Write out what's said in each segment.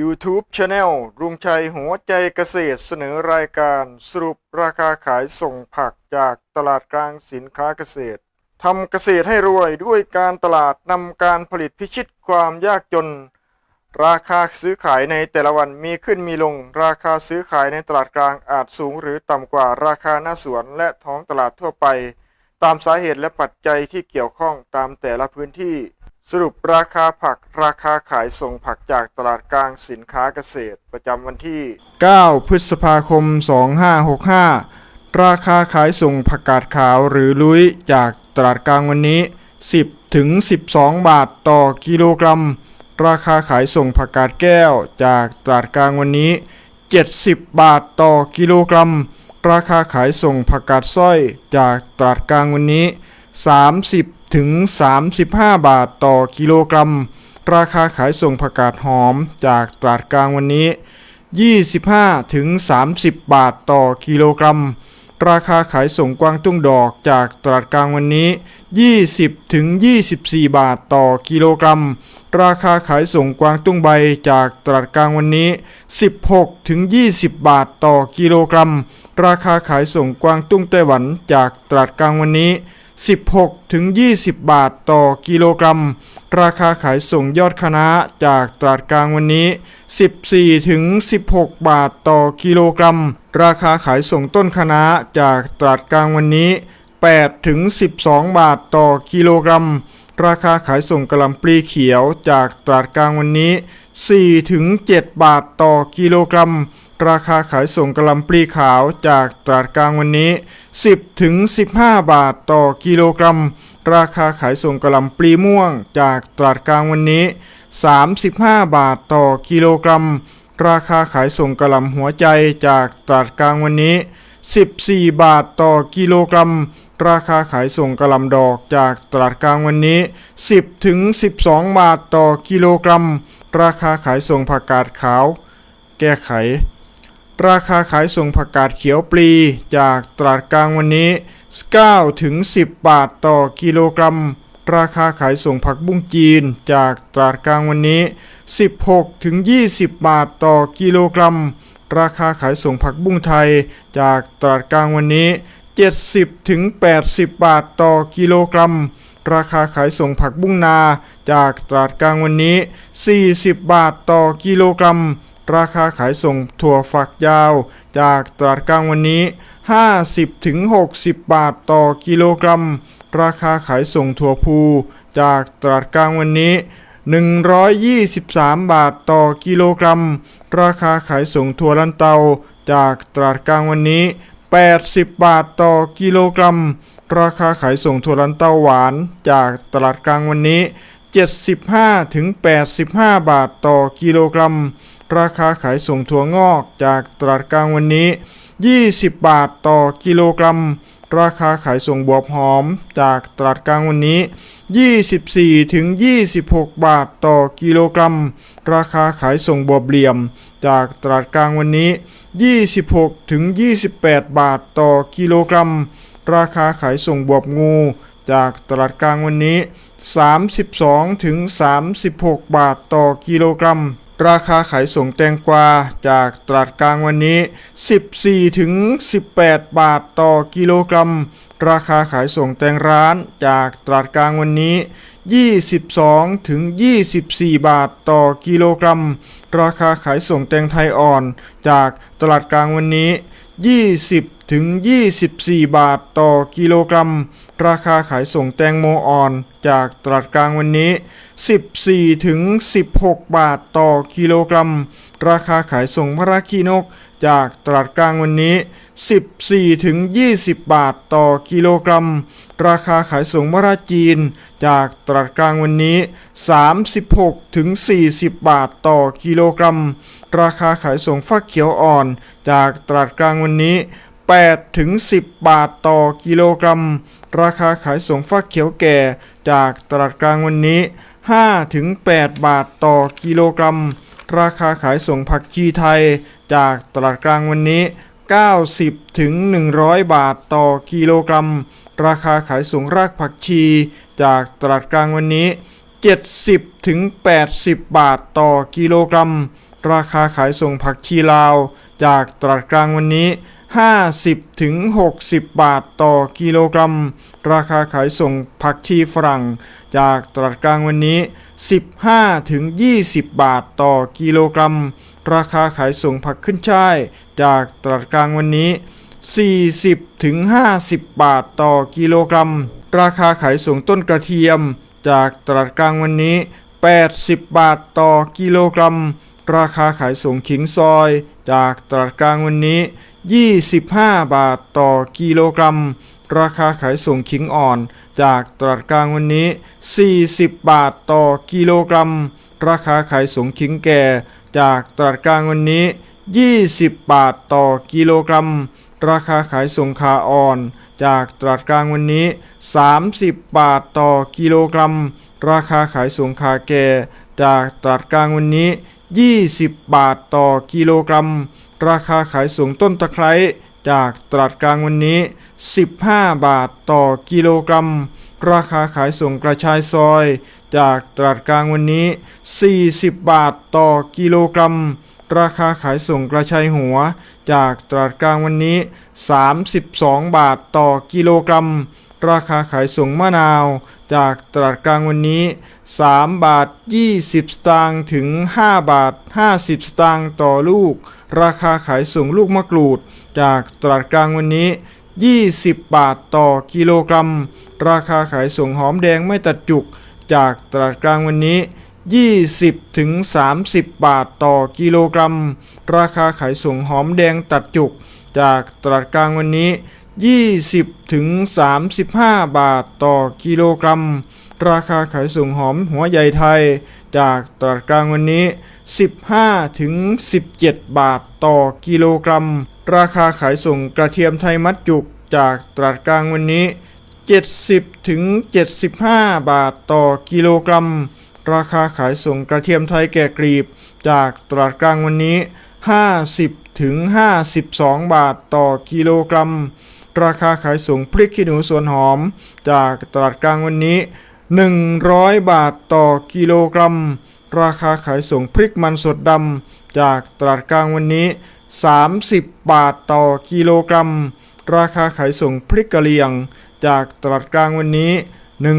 YouTube Channel รุงชัยหัวใจเกษตรเสนอรายการสรุปราคาขายส่งผักจากตลาดกลางสินค้าเกษตรทำเกษตรให้รวยด้วยการตลาดนำการผลิตพิชิตความยากจน ราคาซื้อขายในแต่ละวันมีขึ้นมีลง ราคาซื้อขายในตลาดกลางอาจสูงหรือต่ำกว่าราคาหน้าสวนและท้องตลาดทั่วไป ตามสาเหตุและปัจจัยที่เกี่ยวข้องตามแต่ละพื้นที่ สรุปราคาผักราคาขายส่งผักจากตลาดกลางสินค้าเกษตร ประจำวันที่ 9 พฤษภาคม 2565 ราคาขายส่งผักกาดขาวหรือลุยจากตลาดกลางวันนี้ 10 ถึง 12 บาทต่อกิโลกรัม ราคาขายส่งผักกาดแก้วจากตลาดกลางวันนี้ 70 บาทต่อกิโลกรัม ราคาขายส่งผักกาดสร้อยจากตลาดกลางวันนี้ 30 ถึง 35 บาทต่อกิโลกรัม ราคาขายส่งผักกาดหอมจากตลาดกลางวันนี้ 25 ถึง 30 บาทต่อกิโลกรัม ราคาขายส่งกวางตุ้งดอกจากตลาดกลางวันนี้ 20 ถึง 24 บาทต่อกิโลกรัม ราคาขายส่งกวางตุ้งใบจากตลาดกลางวันนี้ 16 ถึง 20 บาทต่อกิโลกรัม ราคาขายส่งกวางตุ้งไต้หวันจากตลาดกลางวันนี้ 16 ถึง 20 บาทต่อกิโลกรัม ราคาขายส่งยอดคณะจากตลาดกลางวันนี้ 14 ถึง 16 บาทต่อกิโลกรัม ราคาขายส่งต้นคณะจากตลาดกลางวันนี้ 8 ถึง 12 บาทต่อกิโลกรัม ราคาขายส่งกระลำปลีเขียวจากตลาดกลางวันนี้ 4 ถึง 7 บาทต่อกิโลกรัม ราคาขายส่งกะหล่ำปลีขาวจากตลาดกลางวันนี้ 10ถึง15 บาทต่อกิโลกรัม ราคาขายส่งกะหล่ำปลีม่วงจากตลาดกลางวันนี้ 35 บาทต่อกิโลกรัม ราคาขายส่งกะหล่ำหัวใจจากตลาดกลางวันนี้ 14 บาทต่อกิโลกรัม ราคาขายส่งกะหล่ำดอกจากตลาดกลางวันนี้ 10ถึง12 บาทต่อกิโลกรัม ราคาขายส่งผักกาดขาว แก้ไข ราคาขายส่งผักกาดเขียวปลีจากตลาดกลางวันนี้9ถึง10 บาทต่อกิโลกรัม ราคาขายส่งผักบุ้งจีนจากตลาดกลางวันนี้ 16ถึง20 บาทต่อกิโลกรัม ราคาขายส่งผักบุ้งไทยจากตลาดกลางวันนี้ 70ถึง80 บาทต่อกิโลกรัม ราคาขายส่งผักบุ้งนาจากตลาดกลางวันนี้ 40 บาทต่อกิโลกรัม ราคาขายส่งถั่วฝักยาว จากตลาดกลางวันนี้ 50ถึง60 บาทต่อกิโลกรัม ราคาขายส่งถั่วพูจากตลาดกลางวันนี้ 123 บาทต่อกิโลกรัม ราคาขายส่งถั่วลันเตา จากตลาดกลางวันนี้ 80 บาทต่อกิโลกรัม ราคาขายส่งถั่วลันเตาหวาน จากตลาดกลางวันนี้ 75ถึง85 บาทต่อกิโลกรัม ราคาขายส่งถั่วงอกจากตลาดกลางวันนี้ 20 บาทต่อกิโลกรัม ราคาขายส่งบวบหอมจากตลาดกลางวันนี้ 24ถึง26 บาทต่อกิโลกรัม ราคาขายส่งบวบเหลี่ยม จากตลาดกลางวันนี้ 26ถึง28 บาทต่อกิโลกรัม ราคาขายส่งบวบงู จากตลาดกลางวันนี้ 32ถึง36 บาทต่อกิโลกรัม ราคาขายส่งแตงกวาจากตลาดกลางวันนี้ 14 ถึง 18 บาทต่อกิโลกรัม ราคาขายส่งแตงร้านจากตลาดกลางวันนี้ 22 ถึง 24 บาทต่อกิโลกรัม ราคาขายส่งแตงไทยอ่อนจากตลาดกลางวันนี้ 20 ถึง 24 บาทต่อกิโลกรัม ราคาขายส่งแตงโมอ่อนจากตลาดกลางวันนี้ 14 ถึง 16 บาทต่อกิโลกรัม ราคาขายส่งมะระขีนกจากตลาดกลางวันนี้ 14 ถึง 20 บาทต่อกิโลกรัม ราคาขายส่งมะระจีน จากตลาดกลางวันนี้ 36 ถึง 40 บาทต่อกิโลกรัม ราคาขายส่งฟักเขียวอ่อน จากตลาดกลางวันนี้ 8 ถึง 10 บาทต่อกิโลกรัม ราคาขายส่งฟักเขียวแก่จากตลาดกลางวันนี้5ถึง8บาทต่อกิโลกรัม ราคาขายส่งผักชีไทยจากตลาดกลางวันนี้ 90 ถึง 100 บาทต่อกิโลกรัม ราคาขายส่งรากผักชีจากตลาดกลางวันนี้ 70 ถึง 80 บาทต่อกิโลกรัม ราคาขายส่งผักชีลาว จากตลาดกลางวันนี้ 50ถึง60 บาทต่อกิโลกรัม ราคาขายส่งผักชีฝรั่ง จากตลาดกลางวันนี้ 15ถึง20 บาทต่อกิโลกรัม ราคาขายส่งผักขึ้นช่าย จากตลาดกลางวันนี้ 40ถึง50 บาทต่อกิโลกรัม ราคาขายส่งต้นกระเทียม จากตลาดกลางวันนี้ 80 บาทต่อกิโลกรัม ราคาขายส่งขิงซอย จากตลาดกลางวันนี้ 25 บาทต่อกิโลกรัม ราคาขายส่งขิงอ่อน จากตลาดกลางวันนี้ 40 บาทต่อกิโลกรัม ราคาขายส่งขิงแก่ จากตลาดกลางวันนี้ 20 บาทต่อกิโลกรัม ราคาขายส่งขาอ่อน จากตลาดกลางวันนี้ 30 บาทต่อกิโลกรัม ราคาขายส่งขาแก่ จากตลาดกลางวันนี้ 20 บาทต่อกิโลกรัม ราคาขายส่งต้นตะไคร้จากตลาดกลางวันนี้ 15 บาทต่อกิโลกรัม ราคาขายส่งกระชายซอย จากตลาดกลางวันนี้ 40 บาทต่อกิโลกรัม ราคาขายส่งกระชายหัว จากตลาดกลางวันนี้ 32 บาทต่อกิโลกรัม ราคาขายส่งมะนาว จากตลาดกลางวันนี้ 3 บาท 20 สตางค์ถึง 5 บาท 50 สตางค์ต่อลูก ราคาขายส่งลูกมะกรูด จากตลาดกลางวันนี้ 20 บาทต่อกิโลกรัม ราคาขายส่งหอมแดงไม่ตัดจุก จากตลาดกลางวันนี้ 20ถึง30 บาทต่อกิโลกรัม ราคาขายส่งหอมแดงตัดจุก จากตลาดกลางวันนี้ 20ถึง35 บาทต่อกิโลกรัม ราคาขายส่งหอมหัวใหญ่ไทย จากตลาดกลางวันนี้ 15 ถึง 17 บาทต่อกิโลกรัม ราคาขายส่งกระเทียมไทยมัดจุกจากตลาดกลางวันนี้ 70 ถึง 75 บาทต่อกิโลกรัม ราคาขายส่งกระเทียมไทยแก่กรีบ จากตลาดกลางวันนี้ 50 ถึง 52 บาทต่อกิโลกรัม ราคาขายส่งพริกขี้หนูสวนหอม จากตลาดกลางวันนี้ 100 บาทต่อกิโลกรัม ราคาขายส่งพริกมันสดดำจากตลาดกลางวันนี้ 30 บาทต่อกิโลกรัม ราคาขายส่งพริกกะเหรี่ยง จากตลาดกลางวันนี้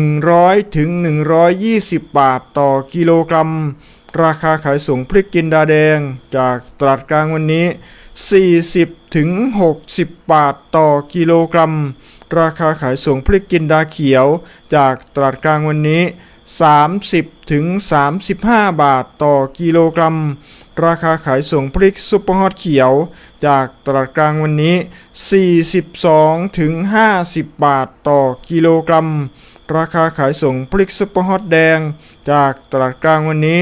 100ถึง120 บาทต่อกิโลกรัม ราคาขายส่งพริกจินดาแดง จากตลาดกลางวันนี้ 40ถึง60 บาทต่อกิโลกรัม ราคาขายส่งพริกจินดาเขียว จากตลาดกลางวันนี้ 30 ถึง 35 บาทต่อกิโลกรัม ราคาขายส่งพริกซุปเปอร์ฮอตเขียว จากตลาดกลางวันนี้ 42 ถึง 50 บาทต่อกิโลกรัม ราคาขายส่งพริกซุปเปอร์ฮอตแดง จากตลาดกลางวันนี้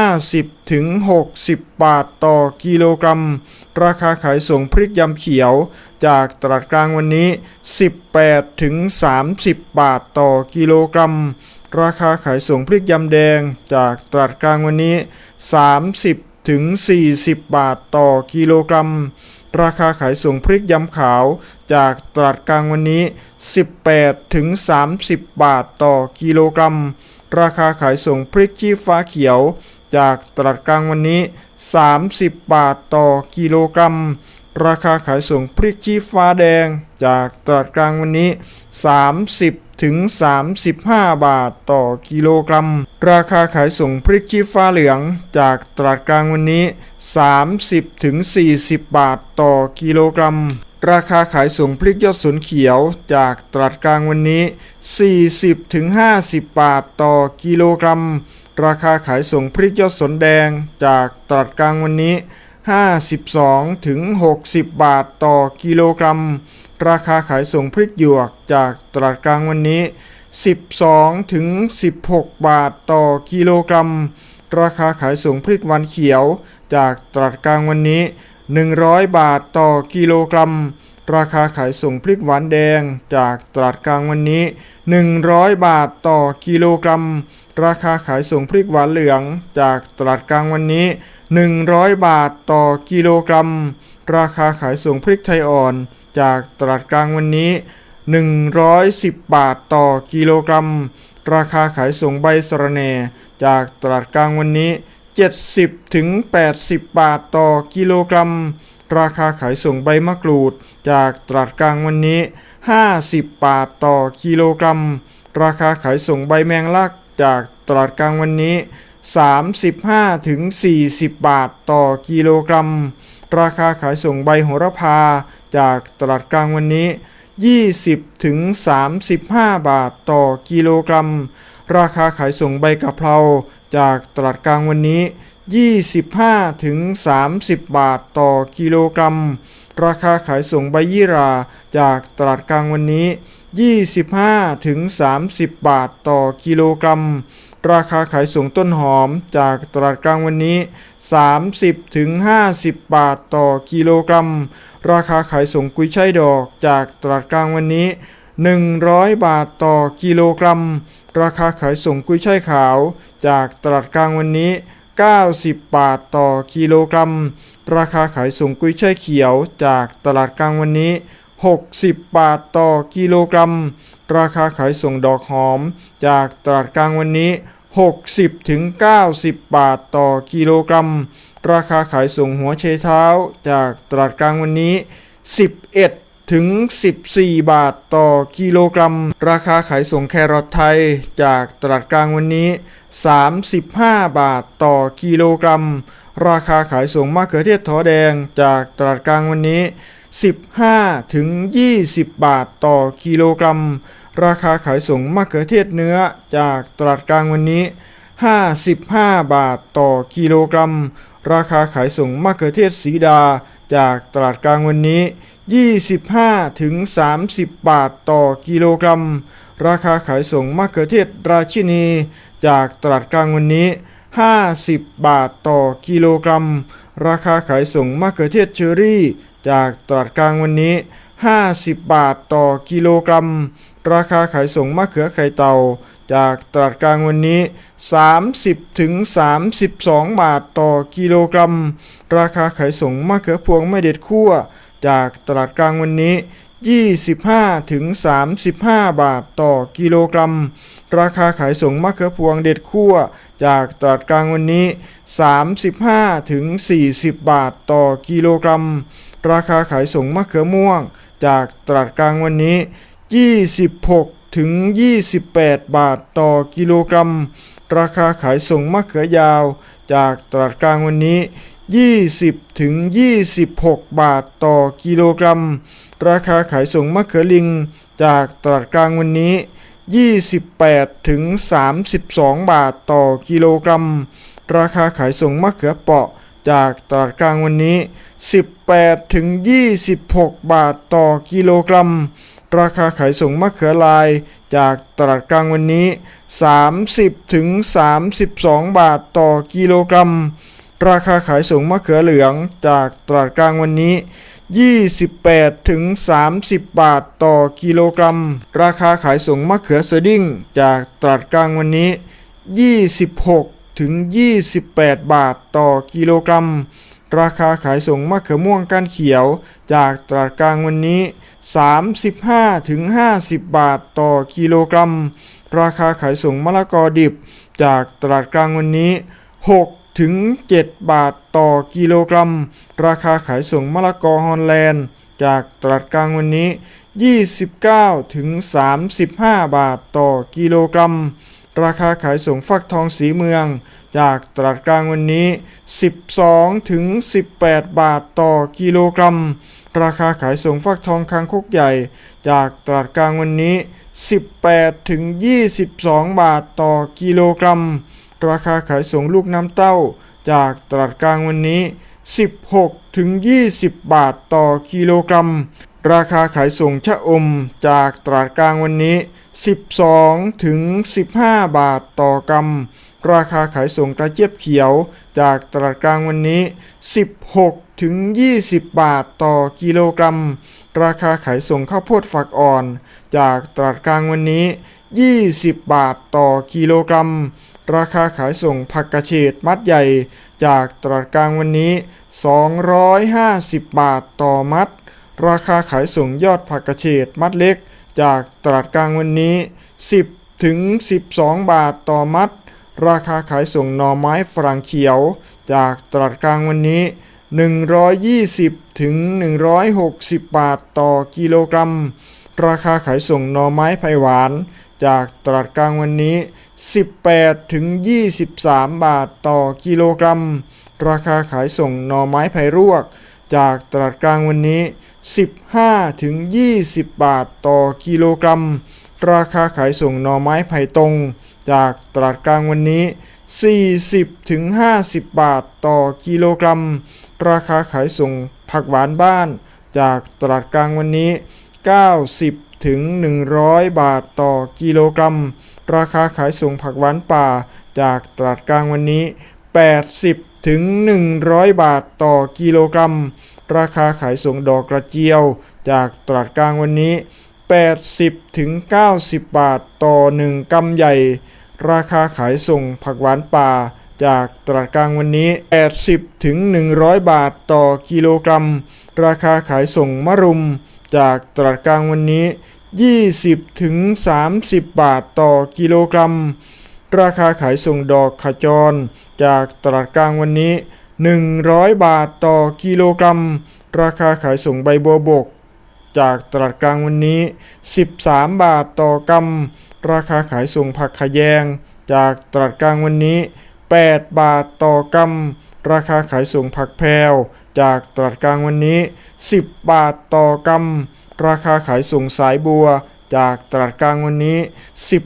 50 ถึง 60 บาทต่อกิโลกรัม ราคาขายส่งพริกยำเขียว จากตลาดกลางวันนี้ 18 ถึง 30 บาทต่อกิโลกรัม ราคาขายส่งพริกยำแดงจากตลาดกลางวันนี้ 30ถึง40 บาทต่อกิโลกรัม ราคาขายส่งพริกยำขาวจากตลาดกลางวันนี้ 18ถึง30 บาทต่อกิโลกรัม ราคาขายส่งพริกชี้ฟ้าเขียว จากตลาดกลางวันนี้ 30 บาทต่อกิโลกรัม ราคาขายส่งพริกชี้ฟ้าแดง จากตลาดกลางวันนี้ 30ถึง35 บาทต่อกิโลกรัม ราคาขายส่งพริกชี้ฟ้าเหลืองจากตลาดกลางวันนี้ 30ถึง40 บาทต่อกิโลกรัม ราคาขายส่งพริกยอดสนเขียวจากตลาดกลางวันนี้ 40ถึง50 บาทต่อกิโลกรัม ราคาขายส่งพริกยอดสนแดงจากตลาดกลางวันนี้ 52ถึง60 บาทต่อกิโลกรัม ราคาขายส่งพริกหยวกจากตลาดกลางวันนี้ 12 ถึง 16 บาทต่อกิโลกรัม ราคาขายส่งพริกหวานเขียว จากตลาดกลางวันนี้ 100 บาทต่อกิโลกรัม ราคาขายส่งพริกหวานแดง จากตลาดกลางวันนี้ 100 บาทต่อกิโลกรัม ราคาขายส่งพริกหวานเหลือง จากตลาดกลางวันนี้ 100 บาทต่อกิโลกรัม ราคาขายส่งพริกไทยอ่อน จากตลาดกลางวันนี้ 110 บาทต่อกิโลกรัม ราคาขายส่งใบสะระแหน่ จากตลาดกลางวันนี้ 70ถึง80 บาทต่อกิโลกรัม ราคาขายส่งใบมะกรูด จากตลาดกลางวันนี้ 50 บาทต่อกิโลกรัม ราคาขายส่งใบแมงลักจากตลาดกลางวันนี้ 35ถึง40 บาทต่อกิโลกรัม ราคาขายส่งใบโหระพา จากตลาดกลางวันนี้ 20ถึง35 บาทต่อกิโลกรัม ราคาขายส่งใบกะเพราจากตลาดกลางวันนี้ 25ถึง30 บาทต่อกิโลกรัม ราคาขายส่งใบยี่ราจากตลาดกลางวันนี้ 25ถึง30 บาทต่อกิโลกรัม ราคาขายส่งต้นหอมจากตลาดกลางวันนี้ 30ถึง50 บาทต่อกิโลกรัม ราคาขายส่งกุยช่ายดอกจากตลาดกลางวันนี้ 100 บาทต่อกิโลกรัม ราคาขายส่งกุยช่ายขาว จากตลาดกลางวันนี้ 90 บาทต่อกิโลกรัม ราคาขายส่งกุยช่ายเขียวจากตลาดกลางวันนี้ 60 บาทต่อกิโลกรัม ราคาขายส่งดอกหอม จากตลาดกลางวันนี้ 60ถึง90 บาทต่อกิโลกรัม ราคาขายส่งหัวเชเท้าจากตลาดกลางวันนี้ 11 ถึง 14 บาทต่อกิโลกรัม ราคาขายส่งแครอทไทยจากตลาดกลางวันนี้ 35 บาทต่อกิโลกรัม ราคาขายส่งมะเขือเทศถอแดงจากตลาดกลางวันนี้ 15 ถึง 20 บาทต่อกิโลกรัม ราคาขายส่งมะเขือเทศเนื้อจากตลาดกลางวันนี้ 55 บาทต่อกิโลกรัม ราคาขายส่งมะเขือเทศสีดาจากตลาดกลางวันนี้ 25 ถึง 30 บาทต่อกิโลกรัม ราคาขายส่งมะเขือเทศราชินี จากตลาดกลางวันนี้ 50 บาทต่อกิโลกรัม ราคาขายส่งมะเขือเทศเชอรี่ จากตลาดกลางวันนี้ 50 บาทต่อกิโลกรัม ราคาขายส่งมะเขือไข่เต่า จากตลาดกลางวันนี้ 30ถึง32 บาทต่อกิโลกรัม ราคาขายส่งมะเขือพวงไม่เด็ดคั่ว จากตลาดกลางวันนี้ 25ถึง35 บาทต่อกิโลกรัม ราคาขายส่งมะเขือพวงเด็ดคั่ว จากตลาดกลางวันนี้ 35ถึง40 บาทต่อกิโลกรัม ราคาขายส่งมะเขือม่วง จากตลาดกลางวันนี้ 26ถึง28 บาทต่อกิโลกรัม ราคาขายส่งมะเขือยาว จากตลาดกลางวันนี้ 20 ถึง 26 บาทต่อกิโลกรัม ราคาขายส่งมะเขือลิง จากตลาดกลางวันนี้ 28 ถึง 32 บาทต่อกิโลกรัม ราคาขายส่งมะเขือเปาะจากตลาดกลางวันนี้ 18 ถึง 26 บาทต่อกิโลกรัม ราคาขายส่งมะเขือลาย จากตลาดกลางวันนี้ 30ถึง32 บาทต่อกิโลกรัม ราคาขายส่งมะเขือเหลืองจากตลาดกลางวันนี้ 28ถึง30 บาทต่อกิโลกรัม ราคาขายส่งมะเขือสดิ้งจากตลาดกลางวันนี้ 26ถึง28 บาทต่อกิโลกรัม ราคาขายส่งมะเขือม่วงก้านเขียว จากตลาดกลางวันนี้ 35ถึง50 บาทต่อกิโลกรัม ราคาขายส่งมะละกอดิบ จากตลาดกลางวันนี้ 6 ถึง 7 บาทต่อกิโลกรัม ราคาขายส่งมะละกอฮอลแลนด์ จากตลาดกลางวันนี้ 29 ถึง 35 บาทต่อกิโลกรัม ราคาขายส่งฟักทองสีเมือง จากตลาดกลางวันนี้ 12 ถึง 18 บาทต่อกิโลกรัม ราคาขายส่งฟักทองคางคกใหญ่ จากตลาดกลางวันนี้ 18ถึง22 บาทต่อกิโลกรัม ราคาขายส่งลูกน้ำเต้า จากตลาดกลางวันนี้ 16ถึง20 บาทต่อกิโลกรัม ราคาขายส่งชะอม จากตลาดกลางวันนี้ 12ถึง15 บาทต่อกรัมราคาขายส่งกระเจี๊ยบเขียว จากตลาดกลางวันนี้ 16 ถึง 20 บาทต่อกิโลกรัม ราคาขายส่งข้าวโพดฝักอ่อน จากตลาดกลางวันนี้ 20 บาทต่อกิโลกรัม ราคาขายส่งผักกระเฉดมัดใหญ่ จากตลาดกลางวันนี้ 250 บาทต่อมัด ราคาขายส่งยอดผักกระเฉดมัดเล็ก จากตลาดกลางวันนี้ 10 ถึง 12 บาทต่อมัด ราคาขายส่งหน่อไม้ฝรั่งเขียว จากตลาดกลางวันนี้ 120 ถึง 160 บาทต่อกิโลกรัม ราคาขายส่งหน่อไม้ไผ่หวาน จากตลาดกลางวันนี้ 18 ถึง 23 บาทต่อกิโลกรัม ราคาขายส่งหน่อไม้ไผ่รวก จากตลาดกลางวันนี้ 15 ถึง 20 บาทต่อกิโลกรัม ราคาขายส่งหน่อไม้ไผ่ตรง จากตลาดกลางวันนี้ 40 ถึง 50 บาทต่อกิโลกรัม ราคาขายส่งผักหวานบ้าน จากตลาดกลางวันนี้ 90 ถึง 100 บาทต่อกิโลกรัม ราคาขายส่งผักหวานป่า จากตลาดกลางวันนี้ 80 ถึง 100 บาทต่อกิโลกรัม ราคาขายส่งดอกกระเจียว จากตลาดกลางวันนี้ 80 ถึง 90 บาทต่อ 1กำใหญ่ ราคาขายส่งผักหวานป่า จากตลาดกลางวันนี้ 80 ถึง 100 บาทต่อกิโลกรัม ราคาขายส่งมะรุม จากตลาดกลางวันนี้ 20 ถึง 30 บาทต่อกิโลกรัม ราคาขายส่งดอกขจร จากตลาดกลางวันนี้ 100 บาทต่อกิโลกรัม ราคาขายส่งใบบัวบก จากตลาดกลางวันนี้ 13 บาทต่อกำราคาขายส่งผักขยง จากตลาดกลางวันนี้ 8 บาทต่อกำราคาขายส่งผักแพวจากตลาดกลางวันนี้ 10 บาทต่อกำราคาขายส่งสายบัว จากตลาดกลางวันนี้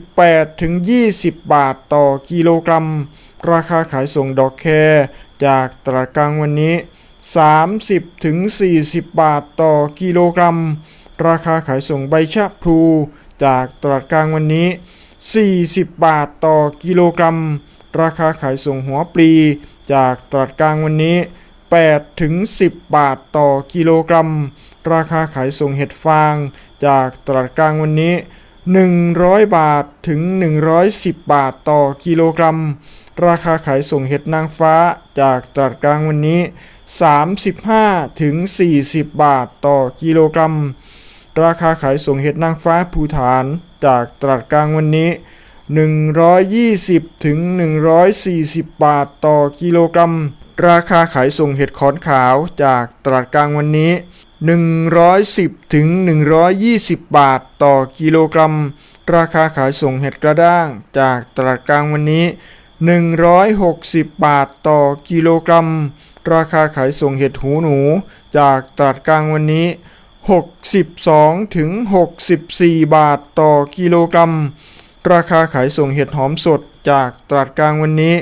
18ถึง20 บาทต่อกิโลกรัม ราคาขายส่งดอกแครจากตลาดกลางวันนี้ 30ถึง40 บาทต่อกิโลกรัม ราคาขายส่งใบชะพลู จากตลาดกลางวันนี้ 40 บาทต่อกิโลกรัม ราคาขายส่งหัวปลีจากตลาดกลางวันนี้ 8 ถึง 10 บาทต่อกิโลกรัม ราคาขายส่งเห็ดฟาง จากตลาดกลางวันนี้ 100 บาทถึง 110 บาทต่อกิโลกรัม ราคาขายส่งเห็ดนางฟ้าจากตลาดกลางวันนี้ 35 ถึง 40 บาทต่อกิโลกรัม ราคาขายส่งเห็ดนางฟ้าภูฐาน จากตลาดกลางวันนี้ 120 ถึง 140 บาทต่อกิโลกรัม ราคาขายส่งเห็ดขอนขาวจากตลาดกลางวันนี้ 110 ถึง 120 บาทต่อกิโลกรัม ราคาขายส่งเห็ดกระด้างจากตลาดกลางวันนี้ 160 บาทต่อกิโลกรัม ราคาขายส่งเห็ดหูหนูจากตลาดกลางวันนี้ 62 ถึง 64 บาทต่อกิโลกรัม ราคาขายส่งเห็ดหอมสดจากตลาดกลางวันนี้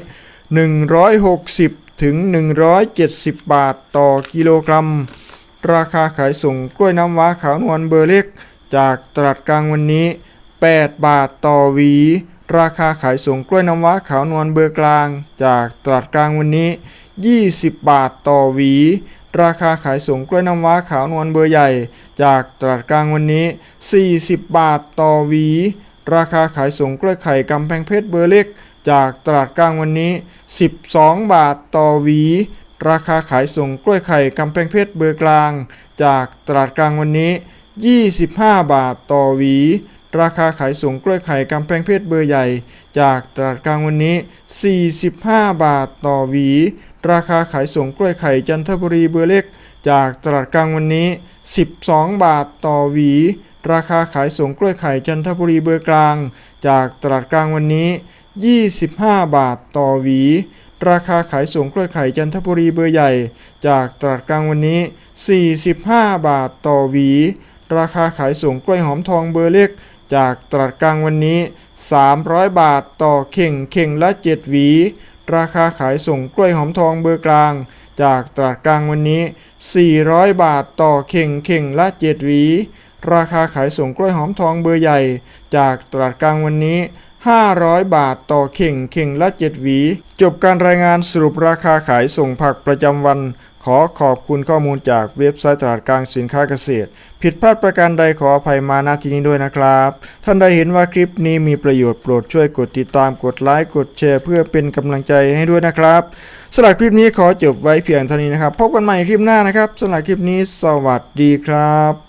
160 ถึง 170 บาทต่อกิโลกรัม ราคาขายส่งกล้วยน้ำว้าขาวนวลเบอร์เล็ก จากตลาดกลางวันนี้ 8 บาทต่อหวี ราคาขายส่งกล้วยน้ำว้าขาวนวลเบอร์กลาง จากตลาดกลางวันนี้ 20 บาทต่อหวี ราคาขายส่งกล้วยน้ำว้าขาวนวลเบอร์ใหญ่ จากตลาดกลางวันนี้ 40 บาทต่อหวี ราคาขายส่งกล้วยไข่กำแพงเพชรเบอร์เล็ก จากตลาดกลางวันนี้ 12 บาทต่อหวี ราคาขายส่งกล้วยไข่กำแพงเพชรเบอร์กลาง จากตลาดกลางวันนี้ 25 บาทต่อหวี ราคาขายส่งกล้วยไข่กำแพงเพชรเบอร์ใหญ่ จากตลาดกลางวันนี้ 45 บาทต่อหวี ราคาขายส่งกล้วยไข่จันทบุรีเบอร์เล็ก จากตลาดกลางวันนี้ 12 บาทต่อหวี ราคาขายส่งกล้วยไข่จันทบุรีเบอร์กลาง จากตลาดกลางวันนี้ 25 บาทต่อหวี ราคาขายส่งกล้วยไข่จันทบุรีเบอร์ใหญ่ จากตลาดกลางวันนี้ 45 บาทต่อหวี ราคาขายส่งกล้วยหอมทองเบอร์เล็ก จากตลาดกลางวันนี้ 300 บาทต่อเข่งเข่งละ 7 หวี ราคาขายส่งกล้วยหอมทองเบอร์กลาง จากตลาดกลางวันนี้ 400 บาทต่อเข่งเข่งละ 7 หวี ราคาขายส่งกล้วยหอมทองเบอร์ใหญ่ จากตลาดกลางวันนี้ 500 บาทต่อเข่งเข่งละ 7 หวี จบการรายงานสรุปราคาขายส่งผักประจำวัน ขอขอบคุณข้อมูลจากเว็บไซต์ตลาดกลางสินค้าเกษตร ผิดพลาดประการใดขออภัยมาณที่นี้ด้วยนะครับ ท่านใดเห็นว่าคลิปนี้มีประโยชน์โปรดช่วยกดติดตามกดไลค์กดแชร์ เพื่อเป็นกำลังใจให้ด้วยนะครับสำหรับคลิปนี้ขอจบไว้เพียงเท่านี้นะครับพบกันใหม่คลิปหน้านะครับสำหรับคลิปนี้สวัสดีครับ